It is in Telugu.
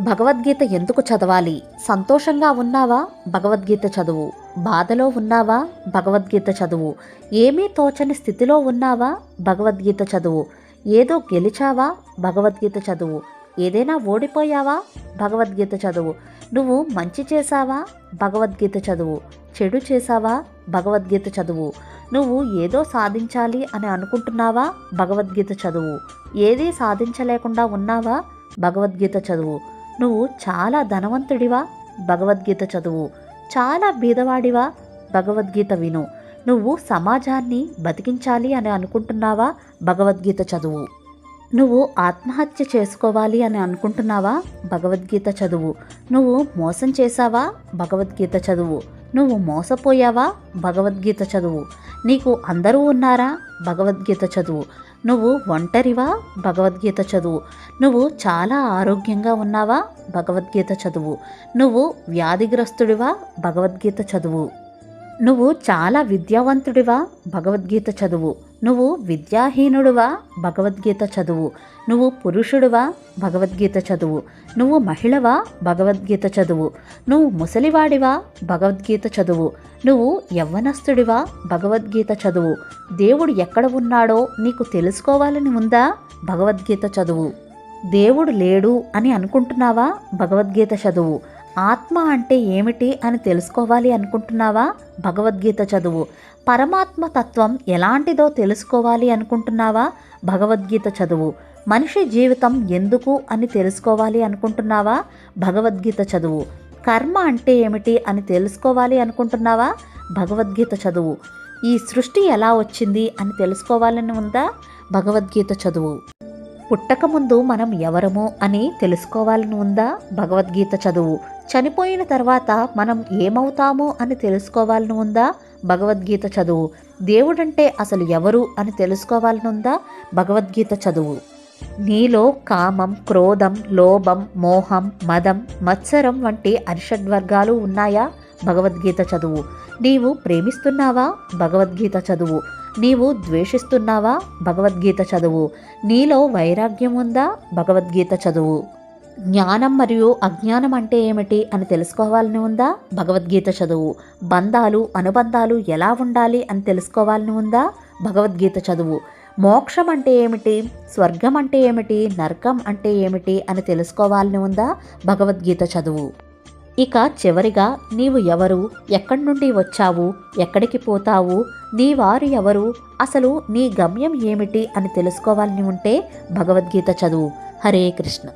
భగవద్గీత ఎందుకు చదవాలి? సంతోషంగా ఉన్నావా? భగవద్గీత చదువు. బాధలో ఉన్నావా? భగవద్గీత చదువు. ఏమీ తోచని స్థితిలో ఉన్నావా? భగవద్గీత చదువు. ఏదో గెలిచావా? భగవద్గీత చదువు. ఏదైనా ఓడిపోయావా? భగవద్గీత చదువు. నువ్వు మంచి చేశావా? భగవద్గీత చదువు. చెడు చేశావా? భగవద్గీత చదువు. నువ్వు ఏదో సాధించాలి అని అనుకుంటున్నావా? భగవద్గీత చదువు. ఏదీ సాధించలేకుండా ఉన్నావా? భగవద్గీత చదువు. నువ్వు చాలా ధనవంతుడివా? భగవద్గీత చదువు. చాలా బీదవాడివా? భగవద్గీత విను. నువ్వు సమాజాన్ని బతికించాలి అని అనుకుంటున్నావా? భగవద్గీత చదువు. నువ్వు ఆత్మహత్య చేసుకోవాలి అని అనుకుంటున్నావా? భగవద్గీత చదువు. నువ్వు మోసం చేశావా? భగవద్గీత చదువు. నువ్వు మోసపోయావా? భగవద్గీత చదువు. నీకు అందరూ ఉన్నారా? భగవద్గీత చదువు. నువ్వు ఒంటరివా? భగవద్గీత చదువు. నువ్వు చాలా ఆరోగ్యంగా ఉన్నావా? భగవద్గీత చదువు. నువ్వు వ్యాధిగ్రస్తుడివా? భగవద్గీత చదువు. నువ్వు చాలా విద్యావంతుడివా? భగవద్గీత చదువు. నువ్వు విద్యాహీనుడువా? భగవద్గీత చదువు. నువ్వు పురుషుడువా? భగవద్గీత చదువు. నువ్వు మహిళవా? భగవద్గీత చదువు. నువ్వు ముసలివాడివా? భగవద్గీత చదువు. నువ్వు యవ్వనస్తుడివా? భగవద్గీత చదువు. దేవుడు ఎక్కడ ఉన్నాడో నీకు తెలుసుకోవాలని ఉందా? భగవద్గీత చదువు. దేవుడు లేడు అని అనుకుంటున్నావా? భగవద్గీత చదువు. ఆత్మ అంటే ఏమిటి అని తెలుసుకోవాలి అనుకుంటున్నావా? భగవద్గీత చదువు. పరమాత్మ తత్వం ఎలాంటిదో తెలుసుకోవాలి అనుకుంటున్నావా? భగవద్గీత చదువు. మనిషి జీవితం ఎందుకు అని తెలుసుకోవాలి అనుకుంటున్నావా? భగవద్గీత చదువు. కర్మ అంటే ఏమిటి అని తెలుసుకోవాలి అనుకుంటున్నావా? భగవద్గీత చదువు. ఈ సృష్టి ఎలా వచ్చింది అని తెలుసుకోవాలని ఉందా? భగవద్గీత చదువు. పుట్టకముందు మనం ఎవరము అని తెలుసుకోవాలని ఉందా? భగవద్గీత చదువు. చనిపోయిన తర్వాత మనం ఏమవుతాము అని తెలుసుకోవాలని ఉందా? భగవద్గీత చదువు. దేవుడంటే అసలు ఎవరు అని తెలుసుకోవాలని ఉందా? భగవద్గీత చదువు. నీలో కామం క్రోధం లోభం మోహం మదం మత్సరం వంటి అరిషడ్వర్గాలు ఉన్నాయా? భగవద్గీత చదువు. నీవు ప్రేమిస్తున్నావా? భగవద్గీత చదువు. నీవు ద్వేషిస్తున్నావా? భగవద్గీత చదువు. నీలో వైరాగ్యం ఉందా భగవద్గీత చదువు. జ్ఞానం మరియు అజ్ఞానం అంటే ఏమిటి అని తెలుసుకోవాలని ఉందా? భగవద్గీత చదువు. బంధాలు అనుబంధాలు ఎలా ఉండాలి అని తెలుసుకోవాలని ఉందా? భగవద్గీత చదువు. మోక్షం అంటే ఏమిటి? స్వర్గం అంటే ఏమిటి? నరకం అంటే ఏమిటి అని తెలుసుకోవాలని ఉందా? భగవద్గీత చదువు. ఇక చివరిగా నీవు ఎవరు? ఎక్కడి నుండి వచ్చావు? ఎక్కడికి పోతావు? నీ వారు ఎవరు? అసలు నీ గమ్యం ఏమిటి అని తెలుసుకోవాలని ఉంటే భగవద్గీత చదువు. హరే కృష్ణ.